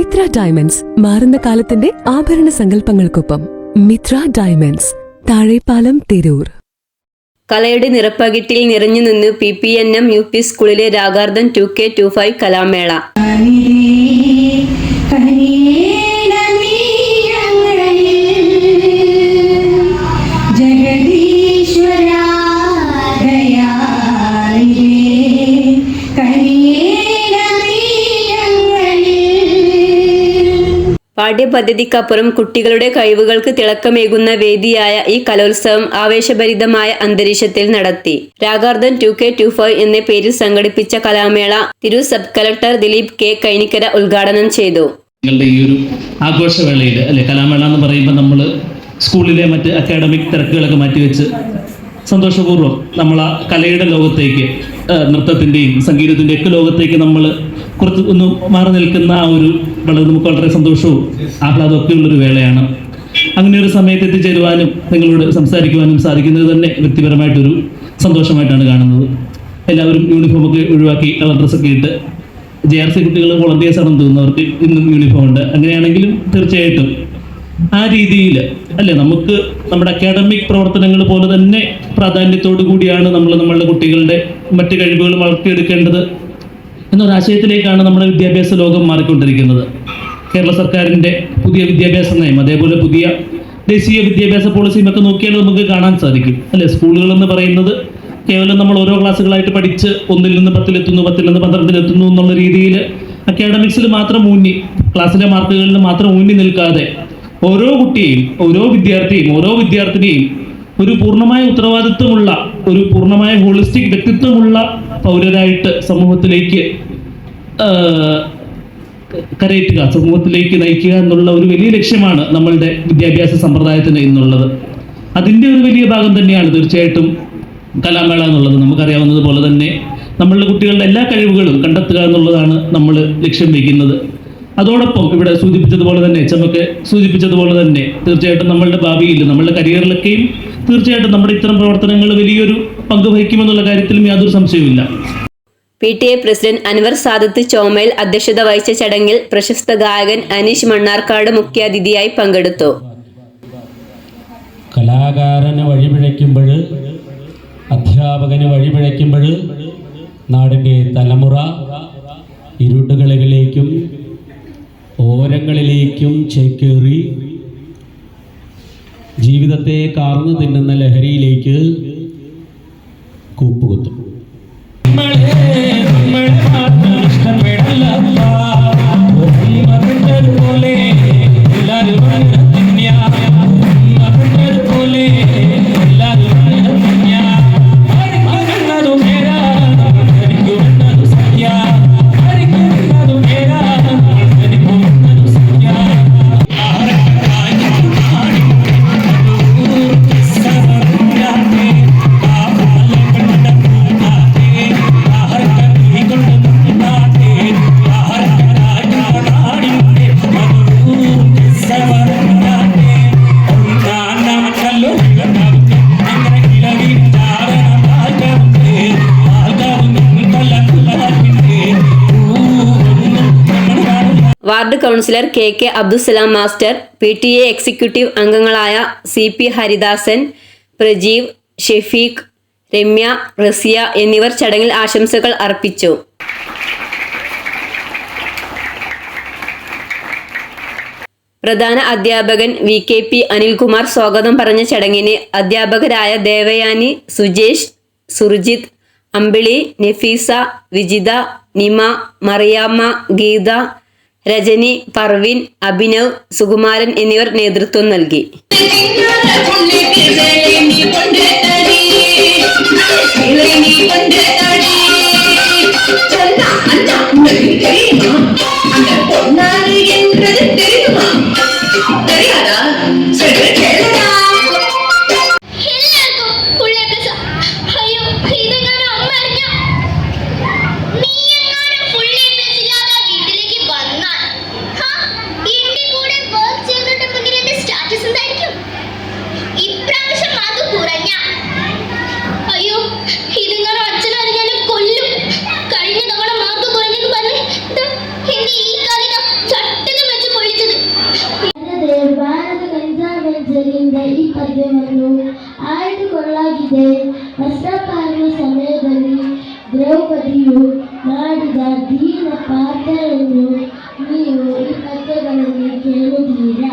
Mitra diamonds മാറുന്ന കാലത്തിന്റെ ആഭരണ സങ്കല്പങ്ങൾക്കൊപ്പം മിത്ര ഡയമണ്ട്സ് താഴെപ്പാലം തിരൂർ. കലയുടെ നിറപ്പകിട്ടിൽ നിറഞ്ഞു നിന്ന് P P N M U P സ്കൂളിലെ Ragardhan two K two five കലാമേള. പാഠ്യപദ്ധതിക്കപ്പുറം കുട്ടികളുടെ കഴിവുകൾക്ക് തിളക്കമേകുന്ന വേദിയായ ഈ കലോത്സവം ആവേശഭരിതമായ അന്തരീക്ഷത്തിൽ നടത്തി. Ragardhan two K two five എന്ന പേരിൽ സംഘടിപ്പിച്ച കലാമേള Tirur sub collector Dileep K Kainikkara ഉദ്ഘാടനം ചെയ്തു. ഈ ഒരു ആഘോഷവേളയിൽ അല്ലെ കലാമേള എന്ന് പറയുമ്പോൾ നമ്മൾ സ്കൂളിലെ മറ്റ് അക്കാഡമിക് തിരക്കുകളൊക്കെ മാറ്റിവെച്ച് സന്തോഷപൂർവം നമ്മൾ ആ കലയുടെ ലോകത്തേക്ക് നൃത്തത്തിന്റെയും സംഗീതത്തിന്റെയും ഒക്കെ ലോകത്തേക്ക് നമ്മൾ കുറച്ച് ഒന്ന് മാറി നിൽക്കുന്ന ആ ഒരു വളരെ നമുക്ക് വളരെ സന്തോഷവും ആഹ്ലാദവും ഒക്കെ ഉള്ളൊരു വേളയാണ്. അങ്ങനെ ഒരു സമയത്ത് എത്തിച്ചേരുവാനും നിങ്ങളോട് സംസാരിക്കുവാനും സാധിക്കുന്നത് തന്നെ വ്യക്തിപരമായിട്ടൊരു സന്തോഷമായിട്ടാണ് കാണുന്നത്. എല്ലാവരും യൂണിഫോമൊക്കെ ഒഴിവാക്കി കളർ ഡ്രസ്സൊക്കെ ഇട്ട് ജെ ആർ സി കുട്ടികൾ വോളണ്ടിയേഴ്സ് ആണെന്ന് തോന്നുന്നു അവർക്ക് ഇന്നും യൂണിഫോം ഉണ്ട്. അങ്ങനെയാണെങ്കിലും തീർച്ചയായിട്ടും ആ രീതിയിൽ അല്ലെ നമുക്ക് നമ്മുടെ അക്കാഡമിക് പ്രവർത്തനങ്ങൾ പോലെ തന്നെ പ്രാധാന്യത്തോടു കൂടിയാണ് നമ്മൾ നമ്മളുടെ കുട്ടികളുടെ മറ്റ് കഴിവുകൾ വളർത്തിയെടുക്കേണ്ടത്. എന്നൊരാശയത്തിലേക്കാണ് നമ്മുടെ വിദ്യാഭ്യാസ ലോകം മാറിക്കൊണ്ടിരിക്കുന്നത്. കേരള സർക്കാരിന്റെ പുതിയ വിദ്യാഭ്യാസ നയം അതേപോലെ പുതിയ ദേശീയ വിദ്യാഭ്യാസ പോളിസിയും ഒക്കെ നോക്കിയാൽ നമുക്ക് കാണാൻ സാധിക്കും. അല്ലെ? സ്കൂളുകൾ എന്ന് പറയുന്നത് കേവലം നമ്മൾ ഓരോ ക്ലാസ്സുകളായിട്ട് പഠിച്ച് ഒന്നിൽ നിന്ന് പത്തിലെത്തുന്നു പത്തിൽ നിന്ന് പന്ത്രണ്ടിലെത്തുന്നു എന്നുള്ള രീതിയിൽ അക്കാഡമിക്സിൽ മാത്രം ഊന്നി ക്ലാസ്സിലെ മാർക്കുകളിൽ മാത്രം ഊന്നി നിൽക്കാതെ ഓരോ കുട്ടിയെയും ഓരോ വിദ്യാർത്ഥിയും ഓരോ വിദ്യാർത്ഥിനിയും ഒരു പൂർണമായ ഉത്തരവാദിത്വമുള്ള ഒരു പൂർണമായ ഹോളിസ്റ്റിക് വ്യക്തിത്വമുള്ള പൗരരായിട്ട് സമൂഹത്തിലേക്ക് കരയറ്റുക സമൂഹത്തിലേക്ക് നയിക്കുക എന്നുള്ള ഒരു വലിയ ലക്ഷ്യമാണ് നമ്മളുടെ വിദ്യാഭ്യാസ സമ്പ്രദായത്തിന് ഇന്നുള്ളത് അതിന്റെ ഒരു വലിയ ഭാഗം തന്നെയാണ് തീർച്ചയായിട്ടും കലാമേള എന്നുള്ളത്. നമുക്കറിയാവുന്നത് പോലെ തന്നെ നമ്മളുടെ കുട്ടികളുടെ എല്ലാ കഴിവുകളും കണ്ടെത്തുക എന്നുള്ളതാണ് നമ്മൾ ലക്ഷ്യം വയ്ക്കുന്നത്. അതോടൊപ്പം ഇവിടെ സൂചിപ്പിച്ചതുപോലെ തന്നെ ചമക്ക് സൂചിപ്പിച്ചതുപോലെ തന്നെ തീർച്ചയായിട്ടും നമ്മളുടെ ഭാവിയിൽ നമ്മളുടെ കരിയറിലൊക്കെയും തീർച്ചയായിട്ടും നമ്മുടെ ഇത്തരം പ്രവർത്തനങ്ങൾ വലിയൊരു പങ്ക് വഹിക്കുമെന്നുള്ള കാര്യത്തിലും യാതൊരു സംശയവുമില്ല. P T A president Anwar Sadath ചോമയിൽ അധ്യക്ഷത വഹിച്ച ചടങ്ങിൽ പ്രശസ്ത ഗായകൻ അനീഷ് മണ്ണാർക്കാട് മുഖ്യാതിഥിയായി പങ്കെടുത്തു. കലാകാരന് വഴിപിഴയ്ക്കുമ്പോൾ അധ്യാപകന് വഴിപിഴയ്ക്കുമ്പോൾ നാടിന്റെ തലമുറ ഇരുട്ടുകളിലേക്കും ഓരങ്ങളിലേക്കും ചേക്കേറി ജീവിതത്തെ കാർന്നു തിന്നുന്ന ലഹരിയിലേക്ക് ward councillor K K Abdussalam master P T A executive അംഗങ്ങളായ സി പി ഹരിദാസൻ പ്രജീവ് ഷെഫീഖ് രമ്യ റസിയ എന്നിവർ ചടങ്ങിൽ ആശംസകൾ അർപ്പിച്ചു. പ്രധാന അധ്യാപകൻ വി കെ പി അനിൽകുമാർ സ്വാഗതം പറഞ്ഞ ചടങ്ങിന് അധ്യാപകരായ ദേവയാനി സുജേഷ് സുർജിത് അമ്പിളി നഫീസ വിജിത നിമ മറിയാമ്മ ഗീത രജനി പർവിൻ അഭിനവ് സുകുമാരൻ എന്നിവർ നേതൃത്വം നൽകി. ഇപ്രാവശ്യം അത് കുറഞ്ഞ. അയ്യോ ഇതിങ്ങനെ അച്ഛനാണ് ഞാൻ കൊല്ലും. കഴിഞ്ഞ തവണ മാർക്ക് കുറഞ്ഞെന്ന് പറഞ്ഞ് എന്റെ ഈ കാലിന ചട്ടകം വെച്ച് പൊളിച്ചത് ಈ ಪದ್ಯವನ್ನು ಆಯ್ದುಕೊಳ್ಳಲಾಗಿದೆ ವಸ್ತ್ರಪಾಲನ ಸಮಯದಲ್ಲಿ ದ್ರೌಪದಿಯು ಮಾಡಿದ ದೀನ ಪಾತ್ರವನ್ನು ನೀವು ಈ ಪದ್ಯಗಳಲ್ಲಿ ಕೇಳುತ್ತೀರಾ